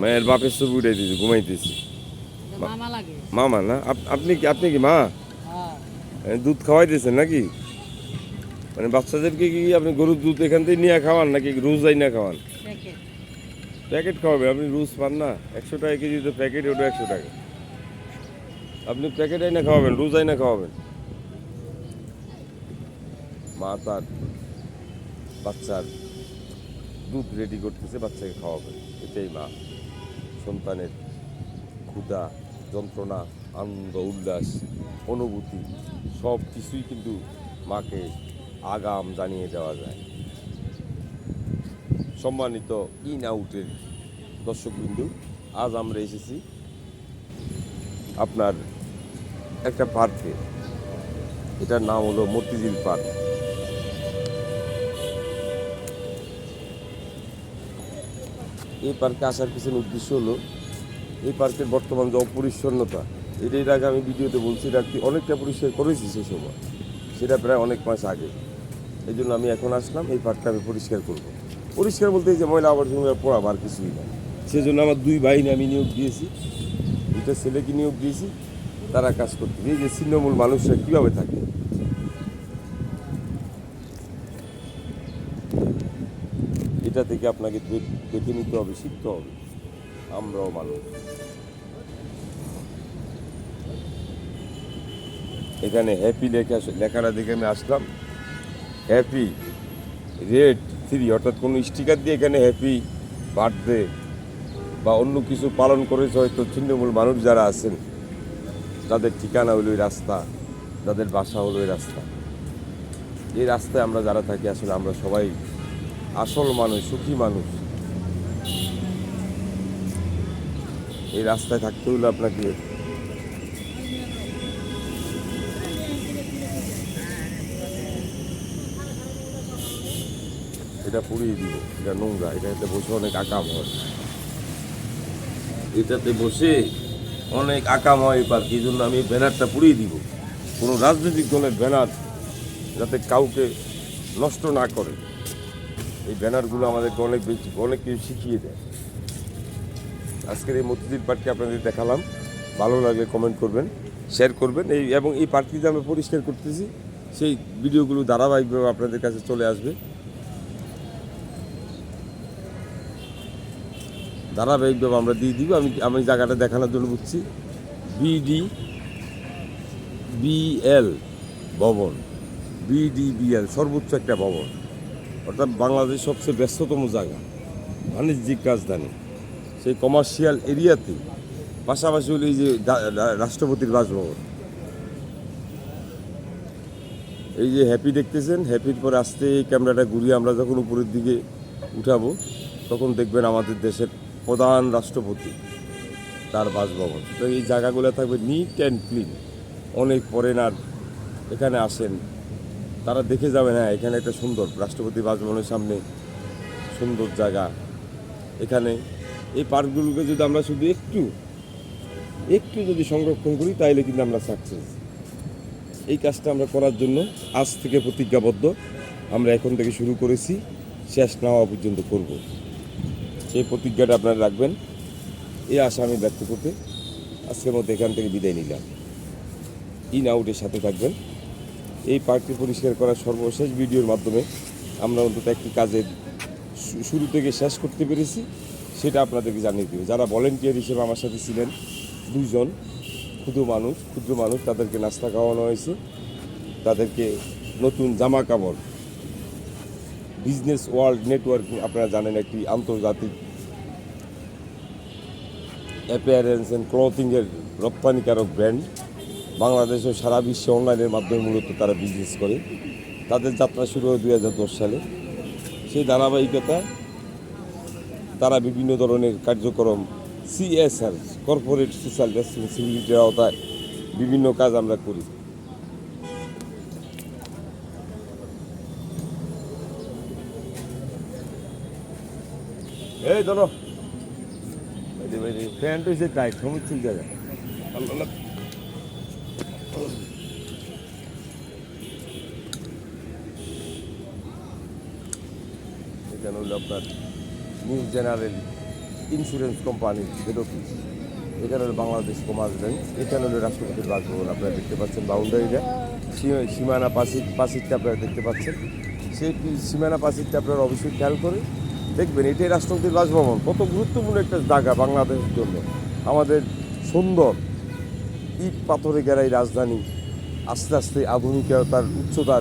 মায়ের বাপের ছবি উঠাই দিয়েছি ঘুমাইতেছি। মামা না? আপনি কি আপনি কি মা? হ্যাঁ। দুধ খাওয়াই দিয়েছেন নাকি? মানে বাচ্চাদেরকে কি আপনি গরুর দুধ এখান থেকে নিয়ে খাওয়ান নাকি রোজ যাই না খাওয়ান? প্যাকেট। প্যাকেট খাওয়াবে আপনি রোজ পান না? একশো টাকা কেজি তো প্যাকেট ওটা একশো টাকা। আপনি প্যাকেট আইনা খাওয়াবেন রোজ আইনা খাওয়াবেন। মা তার বাচ্চার দুধ রেডি করতেছে বাচ্চাকে খাওয়াবেন। এটাই মা। সন্তানের ক্ষুধা, যন্ত্রণা, আনন্দ, উল্লাস, অনুভূতি, সব কিছুই কিন্তু মাকে আগাম জানিয়ে দেওয়া যায়। সম্মানিত ইন আউটের দর্শকবিন্দু, আজ আমরা এসেছি আপনার একটা পার্কে। এটার নাম হলো মতিঝিল পার্ক। এই পার্কে আসার পিছনে উদ্দেশ্য হলো, এই পার্কের বর্তমান যে অপরিচ্ছন্নতা এটা এর আগে আমি ভিডিওতে বলছি, এটা কি অনেকটা পরিষ্কার করেছি সেই সময়? সেটা প্রায় অনেক মাস আগে। এই জন্য আমি এখন আসলাম, এই পার্কটা আমি পরিষ্কার করব। পরিষ্কার বলতে যে ময়লা আবর্জনা পড়াবো আর কিছুই না। সেজন্য আমার দুই বাহিনী আমি নিয়োগ দিয়েছি, দুইটা ছেলেকে নিয়োগ দিয়েছি, তারা কাজ করতে। এই যে ছিন্নমূল মানুষরা কীভাবে থাকে? এটা থেকে আপনাকে দেখে নিতে হবে, শিখতে হবে। আমরাও মানুষ এখানে হ্যাপি লেখা লেখাটা দেখে আমি আসলাম। হ্যাপি রেড থ্রি অর্থাৎ কোনো স্টিকার দিয়ে এখানে হ্যাপি বার্থডে বা অন্য কিছু পালন করেছে হয়তো ছিন্নমূল মানুষ যারা আছেন, তাদের ঠিকানা হলো ওই রাস্তা, তাদের বাসা হলো এই রাস্তা। এই রাস্তায় আমরা যারা থাকি, আসলে আমরা সবাই আসল মানুষ, সুখী মানুষ। এই রাস্তায় থাকতে হলে আপনাকে এটা পুড়িয়ে দিব, এটা নোংরা এটাতে বসে অনেক আকাম হয়। এটাতে বসে অনেক আকাম হয় এবার এই জন্য আমি ব্যানারটা পুড়িয়ে দিব? কোনো রাজনৈতিক দলের ব্যানার যাতে কাউকে নষ্ট না করে। এই ব্যানারগুলো আমাদেরকে অনেক বেশি, অনেক কিছু শিখিয়ে দেয়। আজকের এই মতিঝিল পার্কটি আপনাদের দেখালাম। ভালো লাগলে কমেন্ট করবেন শেয়ার করবেন। এই এবং এই পার্কটি যে আমরা পরিষ্কার করতেছি, সেই ভিডিওগুলো ধারাবাহিকভাবে আপনাদের কাছে চলে আসবে। ধারাবাহিকভাবে আমরা দিয়ে দিব। আমি আমি জায়গাটা দেখানোর জন্য বুঝছি বিডি বিএল ভবন বিডিবিএল সর্বোচ্চ একটা ভবন। অর্থাৎ বাংলাদেশ সবচেয়ে ব্যস্ততম জায়গা, বাণিজ্যিক রাজধানী। সেই কমার্শিয়াল এরিয়াতে পাশাপাশি হলো এই যে রাষ্ট্রপতির বাসভবন। এই যে হ্যাপি দেখতেছেন হ্যাপির পরে আসতে এই ক্যামেরাটা ঘুরিয়ে আমরা যখন উপরের দিকে উঠাবো, তখন দেখবেন আমাদের দেশের প্রধান রাষ্ট্রপতি তার বাসভবন। তো এই জায়গাগুলো থাকবে নিট অ্যান্ড ক্লিন অনেক ফরেনার এখানে আসেন। তারা দেখে যাবে না, এখানে একটা সুন্দর, রাষ্ট্রপতি বাসভবনের সামনে সুন্দর জায়গা। এখানে এই পার্কগুলোকে যদি আমরা শুধু একটু একটু যদি সংরক্ষণ করি, তাইলে কিন্তু আমরা সাকসেস এই কাজটা আমরা করার জন্য আজ থেকে প্রতিজ্ঞাবদ্ধ। আমরা এখন থেকে শুরু করেছি, শেষ না হওয়া পর্যন্ত করব। সেই প্রতিজ্ঞাটা আপনারা রাখবেন। এই আশা আমি ব্যক্ত করতে আজকের মধ্যে এখান থেকে বিদায় নিলাম। ইন আউটের সাথে থাকবেন। এই পার্কটি পরিষ্কার করার সর্বশেষ ভিডিওর মাধ্যমে আমরা অন্তত একটি কাজের শুরু থেকে শেষ করতে পেরেছি, সেটা আপনাদেরকে জানিয়ে দেবে। যারা ভলেন্টিয়ার হিসেবে আমার সাথে ছিলেন দুইজন, ক্ষুদ্র মানুষ ক্ষুদ্র মানুষ, তাদেরকে নাস্তা খাওয়ানো হয়েছে, তাদেরকে নতুন জামা কাপড় বিজনেস ওয়ার্ল্ড নেটওয়ার্ক আপনারা জানেন একটি আন্তর্জাতিক অ্যাপিয়ারেন্স অ্যান্ড ক্লথিংয়ের রপ্তানিকারক ব্র্যান্ড বাংলাদেশে সারা বিশ্বে অনলাইনের মাধ্যমে মূলত তারা বিজনেস করে। তাদের যাত্রা শুরু হয় দুই হাজার দশ সালে। সেই ধারাবাহিকতা তারা বিভিন্ন ধরনের কার্যক্রম সিএসআর কর্পোরেট সোশ্যাল রেসপন্সিবিলিটির আওতায় বিভিন্ন কাজ আমরা করি। এই ধরো। প্যান্ট হয়েছে টাইট সমস্ত আল্লাহ আল্লাহ। এখানে হলো আপনার নিউ জেনারেল ইন্স্যুরেন্স কোম্পানির হেড অফিস এখানে হলো বাংলাদেশ কমার্স ব্যাংক এখানে হলো রাষ্ট্রপতির বাসভবন আপনারা দেখতে পাচ্ছেন বাউন্ডারিটা। সীমানা পাশির পাশিরটা আপনারা দেখতে পাচ্ছেন। সেই সীমানা পাশিরটা আপনারা অবশ্যই খেয়াল করে দেখবেন এটাই রাষ্ট্রপতির বাসভবন। কত গুরুত্বপূর্ণ একটা জায়গা বাংলাদেশের জন্য। আমাদের সুন্দর ইট পাথরে গেরাই রাজধানী, আস্তে আস্তে আধুনিকতার উচ্চতা